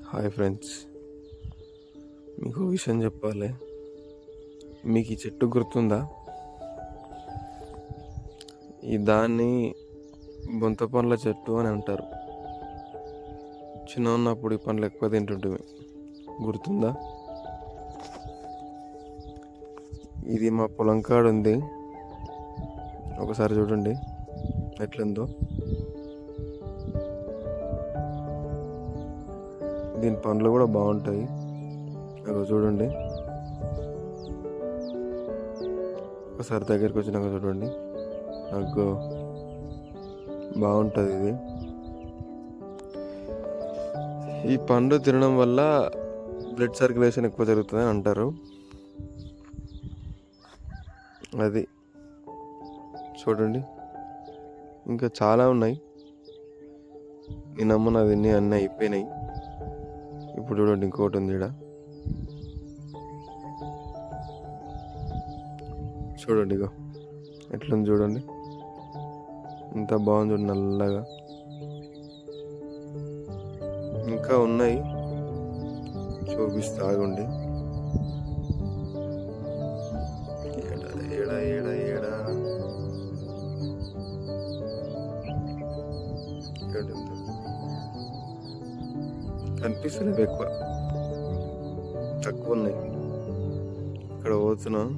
Hi friends. మీకు విషయం చెప్పాలి. మీకు ఈ చెట్టు గుర్తుందా? ఈ దాన్ని బొంత పండ్ల చెట్టు అని అంటారు. చిన్న ఉన్నప్పుడు ఈ పండ్లు ఎక్కువ తింటుంటివి గుర్తుందా? ఇది మా పొలం కాడ ఉంది ఒకసారి చూడండి. ఎట్లుందో? దీని పండ్లు కూడా బాగుంటాయి. అగో చూడండి. ఒకసారి దగ్గరికి వచ్చినాక చూడండి. నాకు బాగుంటుంది ఇది. ఈ పండు తినడం వల్ల బ్లడ్ సర్క్యులేషన్ ఎక్కువ జరుగుతుందని అంటారు. అది చూడండి. ఇంకా చాలా ఉన్నాయి. నిన్నమ్మ నాది అన్నీ అయిపోయినాయి. ఇప్పుడు చూడండి ఇంకోటి ఉంది ఇక్కడ చూడండి ఇగో. ఎట్లుంది చూడండి. ఇంత బాగుంది చూడండి నల్లగా. ఇంకా ఉన్నాయి. చూపిస్తా ఆగండి. కనిపిస్తలేవు ఎక్కువ. తక్కువ ఉన్నాయి. ఇక్కడ పోతున్నా.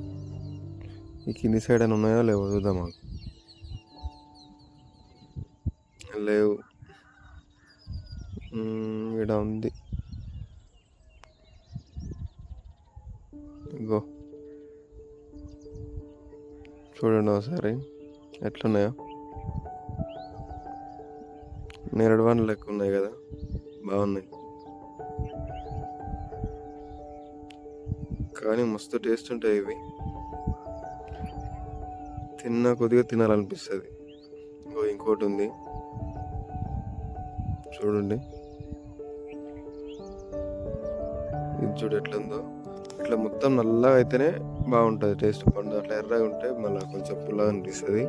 ఈ కింది సైడ్ అని ఉన్నాయో లేవో చూద్దాం మాకు లేవు. ఇక్కడ ఈడ ఉంది. ఇగో. చూడండి ఒకసారి. ఎట్లున్నాయో. నేరడు వన్ లెక్క ఉన్నాయి కదా. బాగున్నాయి. కానీ మస్తు టేస్ట్ ఉంటాయి ఇవి. తిన్నా కొద్దిగా తినాలనిపిస్తుంది. ఇంకో ఇంకోటి ఉంది. చూడండి. ఇది చూడు ఎట్లుందో. ఇట్లా మొత్తం నల్లగా అయితేనే బాగుంటుంది టేస్ట్ పండు అట్లా ఎర్రగా ఉంటే మళ్ళీ కొంచెం పుల్లగా అనిపిస్తుంది.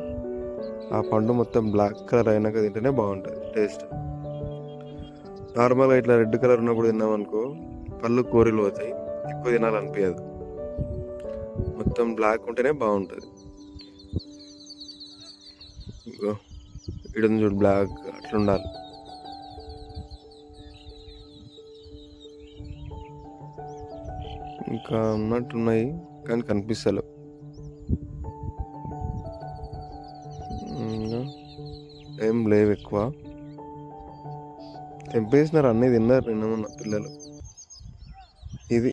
ఆ పండు మొత్తం బ్లాక్ కలర్ అయినాక తింటేనే బాగుంటుంది టేస్ట్ నార్మల్గా ఇట్లా రెడ్ కలర్ ఉన్నప్పుడు తిన్నామనుకో పళ్ళు కోరిలు పోతాయి. ఎక్కువ తినాలనిపించదు మొత్తం బ్లాక్ ఉంటేనే బాగుంటుంది. ఇగో ఇక్కడ చూడు బ్లాక్ అట్లా ఉండాలి ఇంకా ఉన్నట్టున్నాయి కానీ కనిపిస్తలేవు. ఏం లేవు ఎక్కువ. తెంపేసినారు అన్నీ తిన్నారు నిన్న మొన్న పిల్లలు.